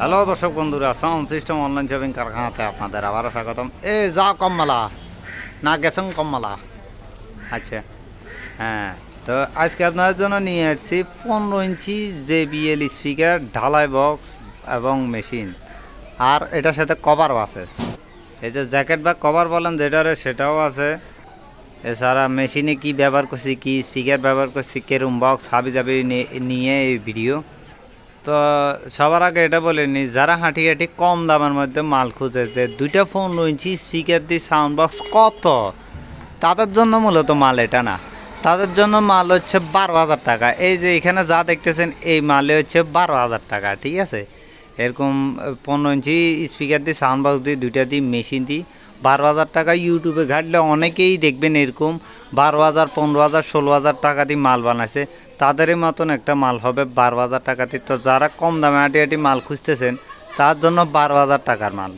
Hello দর্শক বন্ধুরা, sound system online shopping কারখানাতে আপনাদের আবারও স্বাগতম। এ যা কমলা, না গেছেন কমলা। আচ্ছা হ্যাঁ তো আজকে আপনাদের জন্য নিয়ে আসছি পনেরো ইঞ্চি জে বিএল স্পিকার, ঢালাই বক্স এবং মেশিন। আর এটার সাথে কভারও আছে। এই যে জ্যাকেট বা কভার বলেন যেটারে সেটাও আছে। এছাড়া মেশিনে কি ব্যবহার করছি, কি স্পিকার ব্যবহার করছি কেরম বক্স হাবি জাবি নিয়ে এই ভিডিও। তো সবার আগে এটা বলে নি, যারা হাঁটি হাঁটি কম দামের মধ্যে মাল খুঁজে যে দুইটা ফোন রয়েছি স্পিকার দিয়ে সাউন্ড বক্স কত? তাদের জন্য মূলত মাল এটা না। তাদের জন্য মাল হচ্ছে বারো হাজার টাকা। এই যে এখানে যা দেখতেছেন, এই মালে হচ্ছে বারো হাজার টাকা, ঠিক আছে? এরকম পনেরো ইঞ্চি স্পিকার দিয়ে সাউন্ড বক্স দিয়ে দুইটা দিয়ে মেশিন দিই বারো হাজার টাকা ইউটিউবে ঘাটলে অনেকেই দেখবেন এরকম বারো হাজার, পনেরো হাজার, ষোলো হাজার টাকা দিয়ে মাল বানাইছে। তাদেরই মতন একটা মাল হবে বারো হাজার টাকা তো যারা কম দামে হাঁটি হাঁটি মাল খুঁজতেছেন, তার জন্য বারো হাজার টাকার মাল,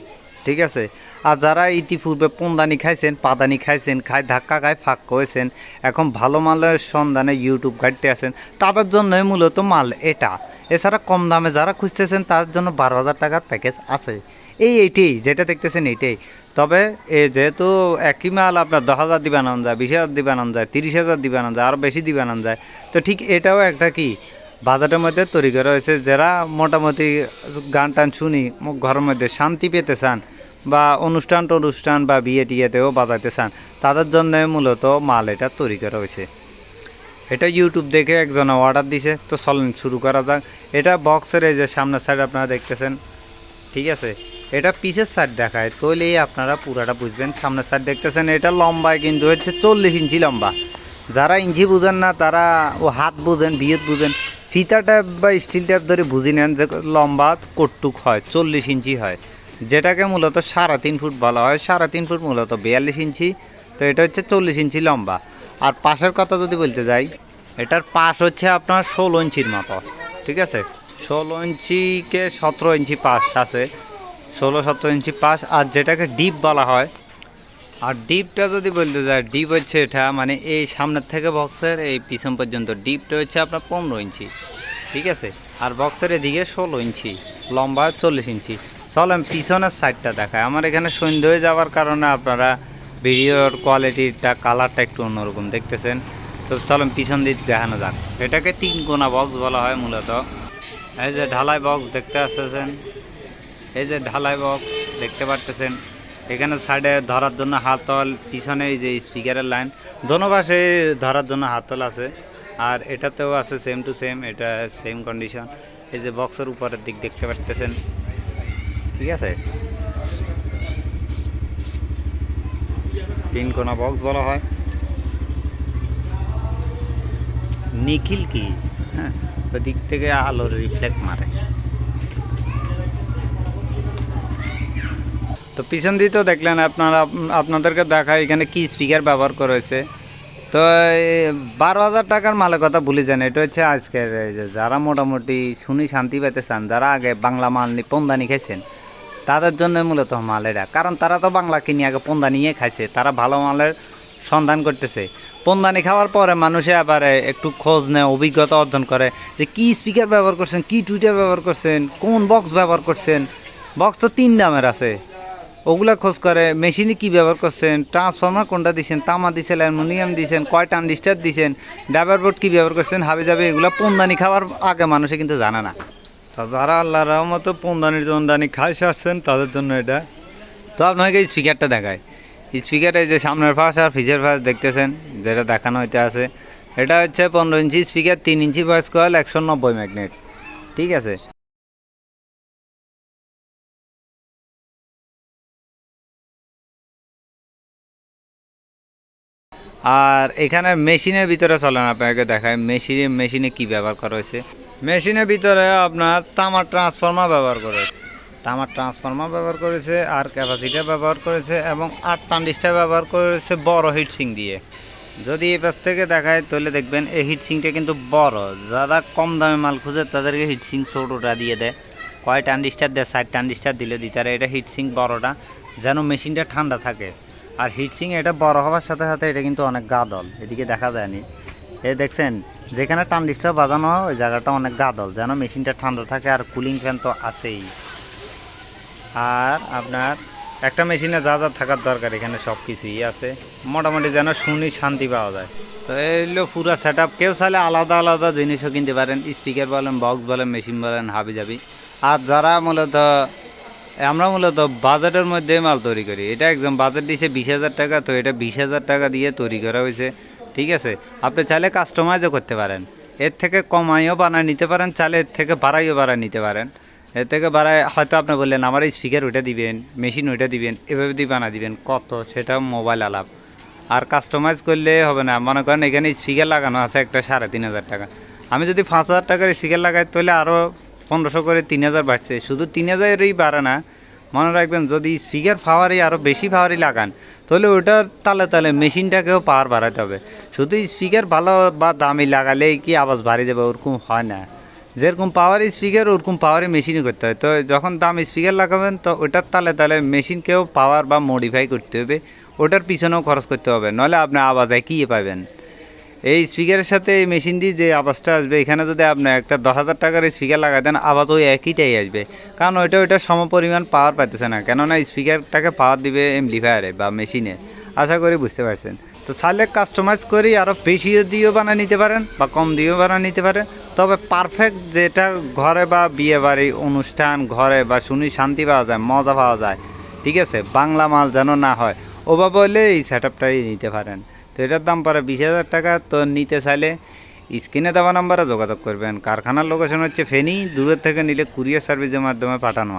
ঠিক আছে? আর যারা ইতিপূর্বে পমদানি খাইছেন, পাদানি খাইছেন, খায়, ধাক্কা খায়, ফাঁক করেছেন, এখন ভালো মালের সন্ধানে ইউটিউব ঘাটতে আছেন, তাদের জন্যই মূলত মাল এটা। এছাড়া কম দামে যারা খুঁজতেছেন, তার জন্য বারো হাজার টাকার প্যাকেজ আছে। এই এইটাই, যেটা দেখতেছেন এইটাই। তবে এ যেহেতু একই মাল আপনার দশ হাজার দিবে আনন্দ যায়, বিশ হাজার দিবে আনন্দ যায়, তিরিশ হাজার দিবে আনন্দ যায় আরও বেশি দিবে আনন্দ যায়। তো ঠিক এটাও একটা কি, বাজারের মধ্যে তৈরি করা হয়েছে। যারা মোটামুটি গান টান শুনি ঘরের মধ্যে শান্তি পেতে চান বা অনুষ্ঠান টনুষ্ঠান বা বিয়ে টিয়েতেও বাজাইতে চান, তাদের জন্য মূলত মাল এটা তৈরি করা হয়েছে। এটা ইউটিউব দেখে একজনে অর্ডার দিছে। তো চলেন শুরু করা যাক। এটা বক্সের এই যে সামনের সাইড আপনারা দেখতেছেন। ঠিক আছে? এটা পিছের সাইড দেখায় তাহলেই আপনারা পুরাটা বুঝবেন। সামনের সাইড দেখতেছেন, এটা লম্বায় কিন্তু হচ্ছে চল্লিশ ইঞ্চি লম্বা। যারা ইঞ্চি বুঝেন না, তারা ও হাত বুঝেন বিয়েত বুঝেন ফিতা ট্যাপ বা স্টিল ট্যাপ ধরে বুঝি নেন যে লম্বা কটুক হয়, চল্লিশ ইঞ্চি হয়। যেটাকে মূলত সাড়ে তিন ফুট বলা হয়, সাড়ে তিন ফুট মূলত বিয়াল্লিশ ইঞ্চি, তো এটা হচ্ছে চল্লিশ ইঞ্চি লম্বা। আর পাশের কথা যদি বলতে যাই, এটার পাশ হচ্ছে আপনার ষোলো ইঞ্চির মতো, ঠিক আছে? ষোলো ইঞ্চিকে সতেরো ইঞ্চি পাশ আছে। ষোলো সতেরো ইঞ্চি পাশ, আর যেটাকে ডিপ বলা হয়। আর ডিপটা যদি বলতে যায় ডিপ হচ্ছে এটা মানে এই সামনের থেকে বক্সের এই পিছন পর্যন্ত। ডিপটা হচ্ছে আপনার পনেরো ইঞ্চি, ঠিক আছে? আর বক্সের এদিকে ষোলো ইঞ্চি, লম্বা চল্লিশ ইঞ্চি। চল আমি পিছনের সাইডটা দেখায় আমার এখানে সন্ধ্যে হয়ে যাওয়ার কারণে আপনারা ভিডিওর কোয়ালিটিটা কালারটা একটু অন্যরকম দেখতেছেন। তো চলেন পিছন দিক দেখানো যাক। এটাকে তিন কোনা বক্স বলা হয় মূলত। এই যে ঢালাই বক্স দেখতে আসতেছেন। এই যে ঢালাই বক্স, দেখতে পারতেছেন। এখানে সাইডে ধরার জন্য হাতল, পিছনে এই যে স্পিকারের লাইন দোনো পাশে ধরার জন্য হাতল আছে। আর এটাতেও আছে সেম টু সেম এটা সেম কন্ডিশন এই যে বক্সের উপরের দিক দেখতে পারতেছেন। ঠিক আছে? তিন কোনা বক্স বলা হয়। নিখিল কি? হ্যাঁ ওই দিক থেকে আলোর রিফ্লেক্ট মারে। তো পিছন দিয়ে তো দেখলেন আপনারা, আপনাদেরকে দেখা, এখানে কি স্পিকার ব্যবহার করেছে তো বারো হাজার টাকার মালের কথা ভুলে যান, এটা হচ্ছে আজকের যারা মোটামুটি শুনি শান্তি পেতে চান যারা আগে বাংলা মাল নিয়ে পন্দানি খেয়েছেন তাদের জন্য মূলত মাল এটা। কারণ তারা তো বাংলা কিনে আগে পমদানিয়ে খাইছে, তারা ভালো মালের সন্ধান করতেছে। পন্দানি খাওয়ার পরে মানুষে আবার একটু খোঁজ নেয়, অভিজ্ঞতা অর্জন করে, যে কি স্পিকার ব্যবহার করছেন, কি টুইটার ব্যবহার করছেন, কোন বক্স ব্যবহার করছেন। বক্স তো তিন দামের আছে। ওগুলা খোঁজ করে, মেশিনে কি ব্যবহার করছেন ট্রান্সফর্মার কোনটা দিছেন, তামা দিছেন, অ্যালুমিনিয়াম দিছেন কয় ট্রানজিস্টার দিছেন ডাবার বোর্ড কি ব্যবহার করছেন, হাবে যাবে এগুলো পমদানি খাওয়ার আগে মানুষে কিন্তু জানে না। তো যারা আল্লাহ রহমত পমদানির জমদানি খাই সারছেন, তাদের জন্য এটা। তো আপনাকে স্পিকারটা দেখায় স্পিকার যে সামনের ফাঁস আর ফিজের ফাঁস দেখতেছেন, যেটা দেখানো হইতে আছে। এটা হচ্ছে পনেরো ইঞ্চি স্পিকার তিন ইঞ্চি ভয়েস কয়েল একশো নব্বই ম্যাগনেট ঠিক আছে? আর এখানে মেশিনের ভিতরে চলেন, আপনাকে দেখায় মেশিনে মেশিনে কি ব্যবহার করা হয়েছে? মেশিনের ভিতরে আপনার তামার ট্রান্সফর্মার ব্যবহার করা হয়েছে। তামার ট্রান্সফর্মার ব্যবহার করেছে আর ক্যাপাসিটার ব্যবহার করেছে এবং আট ট্রানজিস্টার ব্যবহার করেছে বড় হিটসিং দিয়ে। যদি এই পাশ থেকে দেখায় তাহলে দেখবেন এই হিটসিংটা কিন্তু বড়। যারা কম দামে মাল খুঁজে, তাদেরকে হিটসিং ছোটোটা দিয়ে দেয়। কয় ট্রানজিস্টার দেয়, ষাট ট্রানজিস্টার দিলে দিতে পারে। এটা হিটসিং বড়টা, যেন মেশিনটা ঠান্ডা থাকে। আর হিটসিং এটা বড় হওয়ার সাথে সাথে এটা কিন্তু অনেক গাদল, এদিকে দেখা যায়নি। এ দেখছেন, যেখানে টান্ডিসটা বাজানো হয়, ওই জায়গাটা অনেক গাদল, যেন মেশিনটা ঠান্ডা থাকে আর কুলিং ফ্যান তো আছেই। আর আপনার একটা মেশিনে যা যা থাকার দরকার, এখানে সব কিছুই আছে। মোটামুটি যেন শুনি শান্তি পাওয়া যায়। তো এই হলো পুরো সেট আপ কেউ চাইলে আলাদা আলাদা জিনিসও কিনতে পারেন। স্পিকার বলেন বক্স বলেন মেশিন বলেন হাবি যাবি আর যারা মূলত আমরা মূলত বাজেটের মধ্যে মাল তৈরি করি। এটা একদম বাজেট দিয়েছে বিশ হাজার টাকা, তো এটা বিশ হাজার টাকা দিয়ে তৈরি করা হয়েছে। ঠিক আছে? আপনি চাইলে কাস্টমাইজও করতে পারেন। এর থেকে কমাইও বানায় নিতে পারেন, চাইলে এর থেকে বাড়াইও বাড়ায় নিতে পারেন। এর থেকে বাড়ায়, হয়তো আপনি বললেন, আমার এই স্পিকার ওইটা দিবেন মেশিন ওইটা দিবেন, এভাবে দিয়ে বানা দিবেন, কত সেটা মোবাইল আলাপ। আর কাস্টমাইজ করলে হবে না, মনে করেন এখানে স্পিকার লাগানো আছে একটা সাড়ে তিন হাজার টাকা। আমি যদি পাঁচ হাজার টাকার স্পিকার লাগাই, তাহলে আরও পনেরোশো করে তিন হাজার বাড়ছে। শুধু তিন হাজারেরই বাড়ে না, মনে রাখবেন যদি স্পিকার পাওয়ারই আরও বেশি পাওয়ারই লাগান, তাহলে ওটার তালে তালে মেশিনটাকেও পাওয়ার বাড়াতে হবে। শুধু স্পিকার ভালো বা দামি লাগালেই কি আওয়াজ বাড়ি যাবে, ওরকম হয় না। যেরকম পাওয়ার স্পিকার ওরকম পাওয়ারে মেশিনই করতে হয়। তো যখন দাম স্পিকার লাগাবেন, তো ওটার তালে তালে মেশিনকেও পাওয়ার বা মডিফাই করতে হবে। ওটার পিছনেও খরচ করতে হবে। নাহলে আপনি আওয়াজ একই পাবেন। এই স্পিকারের সাথে মেশিন দিয়ে যে আওয়াজটা আসবে, এখানে যদি আপনি একটা দশ হাজার টাকার স্পিকার লাগাই দেন, আওয়াজ ওই একইটাই আসবে। কারণ ওইটা ওইটা সমপরিমাণ পাওয়ার পাইতেছে না। কেননা স্পিকারটাকে পাওয়ার দিবে এমপ্লিফায়ারে বা মেশিনে আশা করি বুঝতে পারছেন। তো চাইলে কাস্টমাইজ করি আরও বেশি দিয়েও বানিয়ে নিতে পারেন বা কম দিয়েও বানিয়ে নিতে পারেন। তবে পারফেক্ট যেটা ঘরে বা বিয়ে বাড়ি, অনুষ্ঠান, ঘরে বা শুনি শান্তি পাওয়া যায়, মজা পাওয়া যায়। ঠিক আছে? বাংলা মাল যেন না হয়। ওভাবে হলে এই সেট নিতে পারেন। তো এটার দাম পড়ে বিশ হাজার টাকা। তো নিতে চাইলে স্ক্রিনে দেওয়া নাম্বারে যোগাযোগ করবেন। কারখানার লোকেশন হচ্ছে ফেনি দূরের থেকে নিলে কুরিয়ার সার্ভিসের মাধ্যমে পাঠানো